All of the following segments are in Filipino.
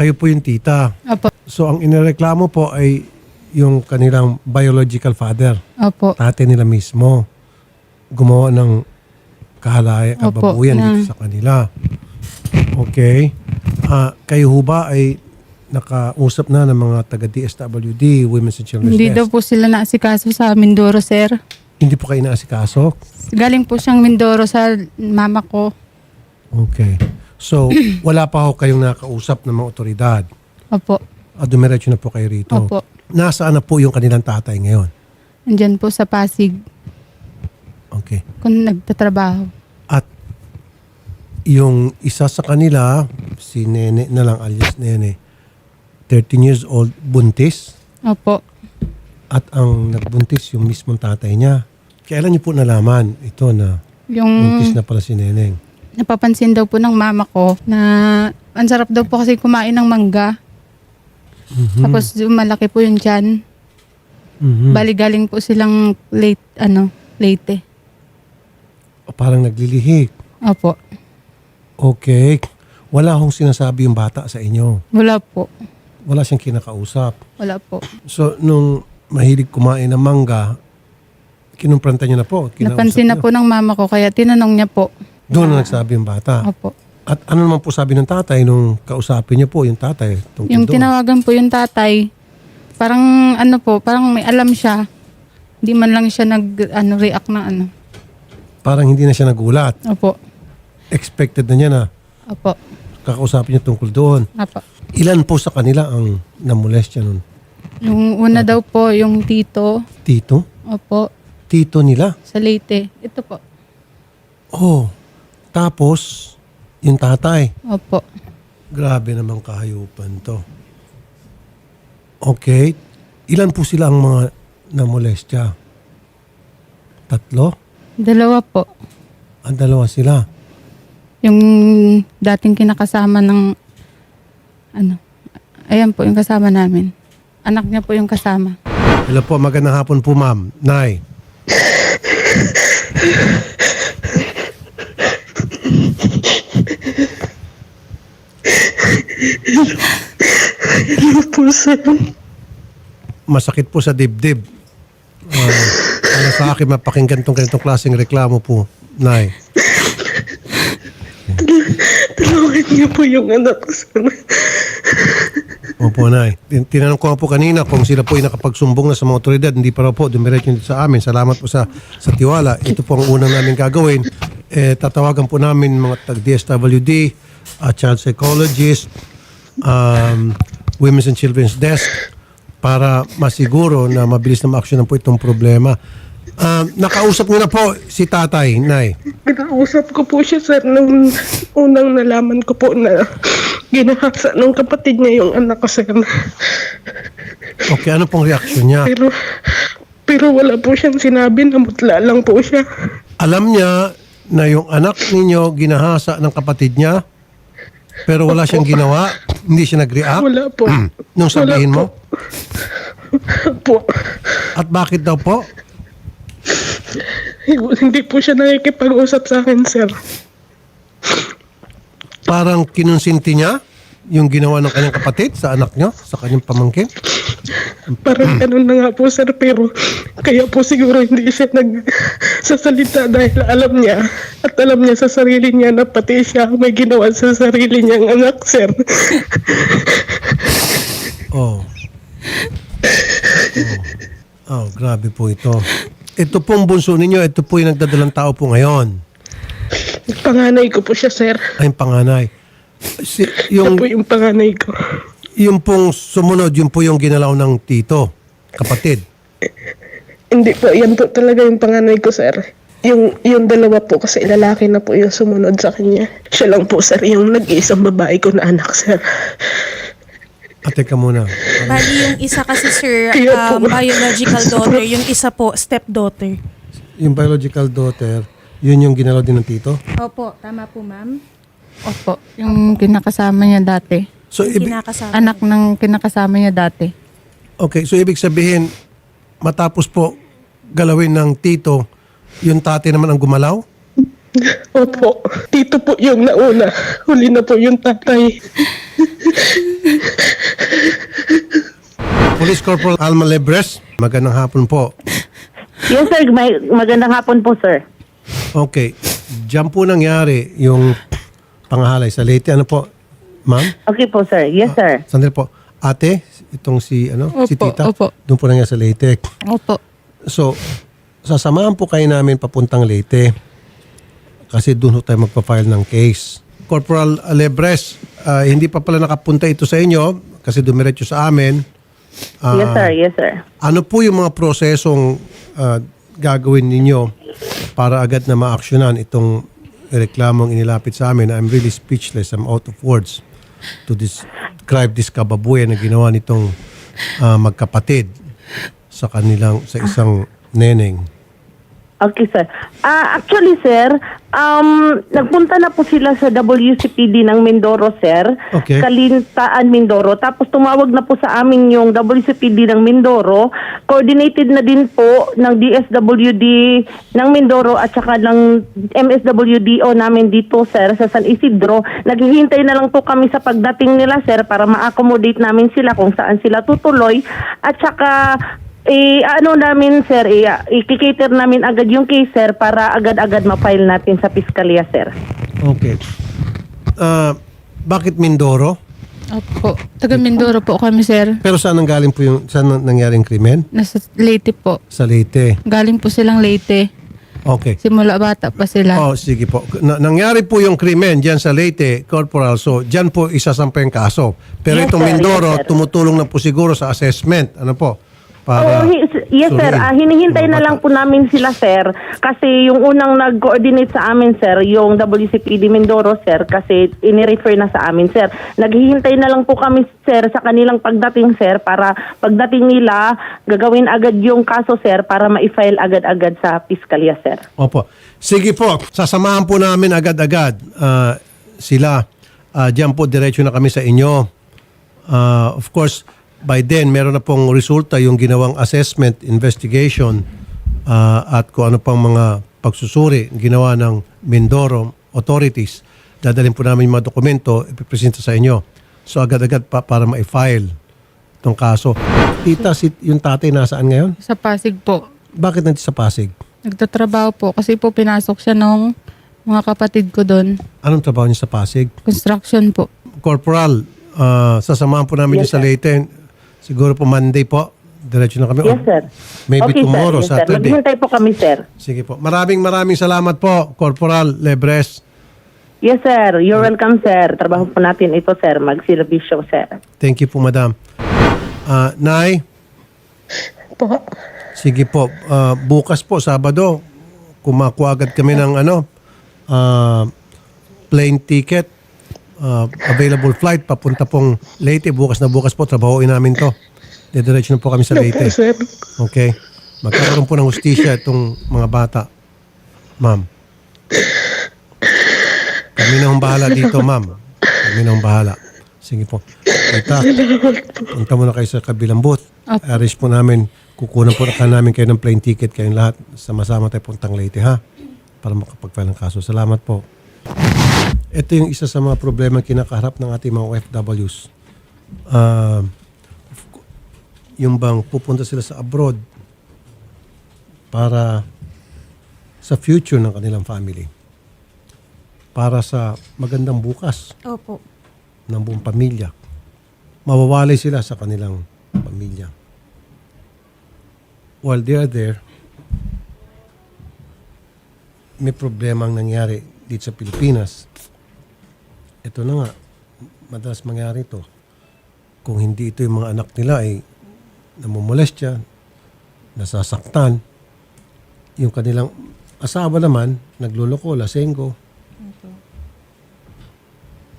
kayo po yung tita. Opo. So ang inireklamo po ay yung kanilang biological father, Opo. tate nila mismo, gumawa ng kahalaya, Opo, kababuyan na- dito sa kanila. Okay. Ah, kayo ho ba ay nakausap na ng mga taga DSWD, Women's and Children's Hindi daw Desk? po sila naasikaso sa Mindoro, sir. Hindi po kayo naasikaso? Galing po siyang Mindoro sa mama ko. Okay. So, wala pa ho kayong nakausap ng mga otoridad. Opo. Ah, dumiretso na po kayo rito. Opo. Nasaan na po yung kanilang tatay ngayon? Andyan po sa Pasig Okay. kung nagtatrabaho. At yung isa sa kanila, si Nene na lang alias Nene, 13 years old, buntis. Opo. At ang nagbuntis yung mismong tatay niya. Kailan niyo po nalaman ito na Yung buntis na pala si Neneng? Napapansin daw po ng mama ko na ang sarap daw po kasi kumain ng mangga. Mhm. Tapos malaki po yung tiyan. Mhm. Bali galing po silang late, ano, late. O, Parang naglilihi. Opo. Okay. Wala hong sinasabi yung bata sa inyo. Wala po. Wala siyang kinakausap. Wala po. So, nung mahilig kumain ng mangga, kinumpranta niyo na po. kinausap Napansin na niyo. po ng mama ko kaya tinanong niya po. Doon na nagsabi yung bata. Opo. At ano naman po sabi ng tatay nung kausapin niyo po yung tatay? Tungkol Yung doon? tinawagan po yung tatay, parang ano po, parang may alam siya. Hindi man lang siya nag ano, react na ano. Parang hindi na siya nagulat. Opo. Expected na niya na Opo. kakausapin niya tungkol doon. Opo. Ilan po sa kanila ang namolestya nun? Yung una daw po, yung tito. Tito? Opo. Tito nila? Sa Leyte. Ito po. Oh. Tapos, yung tatay. Opo. Grabe naman kahayupan to. Okay. Ilan po sila ang mga namolestya? Tatlo? Dalawa po. Ang dalawa sila. Yung dating kinakasama ng ano. Ayan po yung kasama namin. Anak niya po yung kasama. Hello po, magandang hapon po ma'am. Nay. po, sir. Masakit po sa dibdib. Ah, para sa akin, mapakinggan tong ganitong klaseng reklamo po. Nay. Tulungan niyo po yung anak ko, sir. Opo, Nay. Tin- Tinanong ko nga po kanina kung sila po ay nakapagsumbong na sa mga otoridad. Hindi pa raw po, dumiretso dito sa amin. Salamat po sa, sa tiwala. Ito po ang unang namin gagawin. Eh, tatawagan po namin mga tag-DSWD, uh, child psychologist, um, Women's and Children's Desk para masiguro na mabilis na ma-action po itong problema. Um, nakausap niyo na po si tatay, Nay. Pinausap ko po siya, sir, nung unang nalaman ko po na ginahasa ng kapatid niya yung anak ko, sir. Okay, ano pong reaksyon niya? Pero, pero wala po siyang sinabi, namutla lang po siya. Alam niya na yung anak ninyo ginahasa ng kapatid niya, pero wala siyang ginawa, hindi siya nag-react. Wala po. Nung sabihin mo? Po. At bakit daw po? Hindi po siya nakikipag-usap sa akin, sir. Parang kinonsinti niya yung ginawa ng kanyang kapatid sa anak niya, sa kanyang pamangkin. Parang ganun na nga po, sir. Pero kaya po siguro hindi siya nagsasalita dahil alam niya at alam niya sa sarili niya na pati siya may ginawa sa sarili niyang anak, sir. Oh. Oh. oh, grabe po ito. Ito pong bunso ninyo, ito po yung nagdadalang tao po ngayon. Panganay ko po siya, sir. Ay, yung panganay. Si, Siya yung, po yung panganay ko. Yung pong sumunod, yung po yung ginalaw ng tito, kapatid. Hindi po, yan po talaga yung panganay ko, sir. Yung, yung dalawa po kasi lalaki na po yung sumunod sa kanya. Siya lang po, sir, yung nag-iisang babae ko na anak, sir. At teka muna. Bali, yung isa kasi sir, Kaya um, po- biological daughter. Yung isa po, stepdaughter. Yung biological daughter, yun yung ginalaw din ng tito? Opo, tama po ma'am. Opo. Yung kinakasama niya dati. So, Yung ibig, kinakasama. Anak ng kinakasama niya dati. okay, so ibig sabihin, matapos po galawin ng tito, yung tate naman ang gumalaw? Opo, tito po yung nauna. Huli na po yung tatay. Police Corporal Alma Lebres, magandang hapon po. Yes, sir. May, magandang hapon po, sir. Okay, diyan po nangyari yung pangahalay sa Leyte. Ano po, ma'am? Okay po, sir. Yes, sir. Sandali po. Ate, itong si, ano, si Opo, tita. opo. Doon po nangyari sa Leyte. Opo. So, sasamahan po kayo namin papuntang Leyte. Kasi doon ho tayo magpa-file ng case. Corporal Lebres, ah, hindi pa pala nakapunta ito sa inyo kasi dumiretso sa amin. Ah, yes, sir. Yes, sir. Ano po yung mga prosesong ah, gagawin ninyo para agad na ma-actionan itong reklamong inilapit sa amin? I'm really speechless. I'm out of words to describe this kababuyan na ginawa nitong ah, magkapatid sa kanilang sa isang neneng. Okay, sir. Ah, actually, sir, um, nagpunta na po sila sa WCPD ng Mindoro, sir. Okay. Kalintaan, Mindoro. Tapos tumawag na po sa amin yung WCPD ng Mindoro. Coordinated na din po ng DSWD ng Mindoro at saka ng MSWDO namin dito, sir, sa San Isidro. Naghihintay na lang po kami sa pagdating nila, sir, para ma-accommodate namin sila kung saan sila tutuloy. At saka eh, ano namin, sir, eh, i-cater namin agad yung case, sir, para agad-agad ma-file natin sa piskalya, sir. Okay. Ah, bakit Mindoro? Opo. Taga Mindoro po kami, sir. Pero saan nanggaling po yung saan nang- nangyaring krimen? Nasa Leyte po. Sa Leyte. Galing po silang Leyte. Okay. Simula bata pa sila. Oh, sige po. Na- nangyari po yung krimen diyan sa Leyte, Corporal. So, diyan po isasampay ang kaso. Pero Yes, itong sir. Mindoro, Yes, sir. tumutulong na po siguro sa assessment. Ano po? Para Oo, hi- yes, sir. Ah, hinihintay na lang po namin sila, sir. Kasi yung unang nag-coordinate sa amin, sir, yung WCPD Mindoro, sir, kasi inirefer na sa amin, sir. Naghihintay na lang po kami, sir, sa kanilang pagdating, sir, para pagdating nila, gagawin agad yung kaso, sir, para ma-file agad-agad sa piskalya, sir. Opo. Sige po, sasamahan po namin agad-agad ah, sila. Ah, diyan po, diretso na kami sa inyo. Ah, of course, by then, meron na pong resulta yung ginawang assessment, investigation, ah, at kung ano pang mga pagsusuri ginawa ng Mindoro authorities. Dadalhin po namin yung mga dokumento, ipipresenta sa inyo. So agad-agad pa para ma-file itong kaso. Tita, si, yung tatay nasaan ngayon? Sa Pasig po. Bakit nandiyan sa Pasig? Nagtatrabaho po kasi po pinasok siya nung mga kapatid ko doon. Anong trabaho niya sa Pasig? Construction po. Corporal, ah, sasamahan po namin Yes, yung sa Leyte. Siguro po Monday po. Diretso na kami. Yes, sir. Maybe okay, tomorrow, sir. Yes, sir. Saturday. Maghihintay po kami, sir. Sige po. Maraming maraming salamat po, Corporal Lebres. Yes, sir. You're welcome, sir. Trabaho po natin ito, sir. Magsilabisyo, sir. Thank you po, Madam. Ah, Nay, Po. sige po. Ah, bukas po, Sabado, kumakuha agad kami ng ano, ah, plane ticket, ah, available flight, papunta pong Leyte. Bukas na bukas po, trabahoin namin to. Didiretso na po kami sa Leyte. sir. Okay. Magkakaroon po ng hustisya itong mga bata. Ma'am. Kami na hong bahala dito, ma'am. Kami na hong bahala. Sige po. Tita, punta muna kayo sa kabilang booth. Arrange po namin, kukunan po na namin kayo ng plane ticket kayong lahat. Sama-sama tayo puntang Leyte, ha? Para makapag-file ng kaso. Salamat po. Ito yung isa sa mga problema kinakaharap ng ating mga OFWs. Ah, yung bang pupunta sila sa abroad para sa future ng kanilang family. Para sa magandang bukas Opo. ng buong pamilya. Mawawalay sila sa kanilang pamilya. While they are there, may problema ang nangyari dito sa Pilipinas. Ito na nga, madalas mangyari ito. Kung hindi ito yung mga anak nila ay namumolestya, nasasaktan, yung kanilang asawa naman, nagluloko, lasenggo,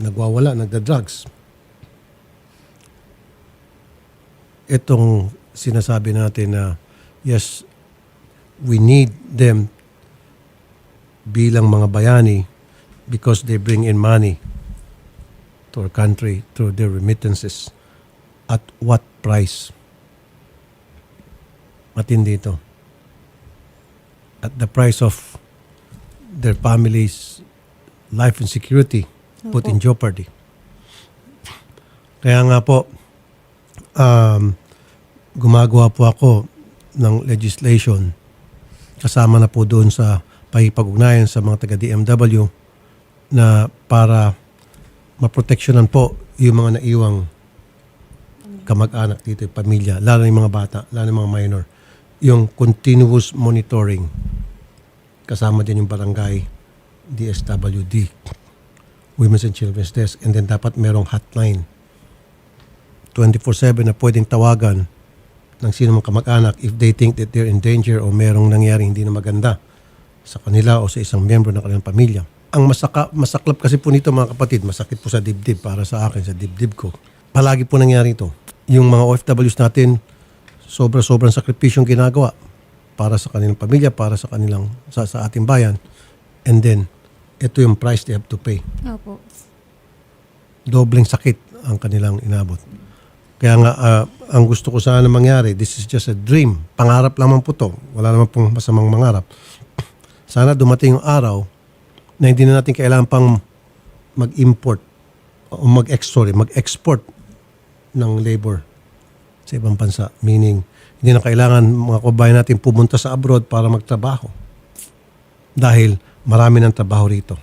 nagwawala, nagda-drugs. Itong sinasabi natin na, yes, we need them bilang mga bayani because they bring in money to our country through their remittances. At what price? Matindi ito. At the price of their families' life and security put in jeopardy. Kaya nga po, um, gumagawa po ako ng legislation kasama na po doon sa pakipag-ugnayan sa mga taga DMW na para maproteksyonan po yung mga naiwang kamag-anak dito, yung pamilya, lalo yung mga bata, lalo yung mga minor. Yung continuous monitoring. Kasama din yung barangay, DSWD, Women's and Children's Desk, and then dapat merong hotline 24-7 na pwedeng tawagan ng sino mang kamag-anak if they think that they're in danger o merong nangyari hindi na maganda sa kanila o sa isang miyembro ng kanilang pamilya. Ang masaka, masaklap kasi po nito mga kapatid, masakit po sa dibdib para sa akin, sa dibdib ko. Palagi po nangyari ito. Yung mga OFWs natin, sobra-sobrang sakripisyong ginagawa para sa kanilang pamilya, para sa kanilang sa, sa ating bayan. And then, ito yung price they have to pay Opo. dobleng sakit ang kanilang inabot. Kaya nga, ah, ang gusto ko sana mangyari, this is just a dream. Pangarap lamang po to. Wala naman pong masamang mangarap. Sana dumating yung araw na hindi na natin kailangan pang mag-import o mag-ex, sorry, mag-export ng labor sa ibang bansa. Meaning, hindi na kailangan mga kabayan natin pumunta sa abroad para magtrabaho. Dahil marami ng trabaho rito.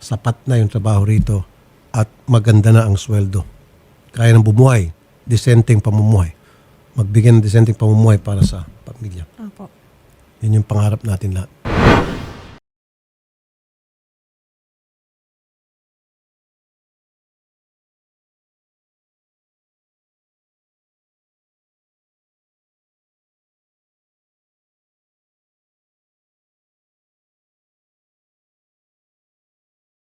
Sapat na yung trabaho rito at maganda na ang sweldo. Kaya nang bumuhay, disenteng pamumuhay. Magbigyan ng disenteng pamumuhay para sa pamilya. Opo. Yun yung pangarap natin lahat.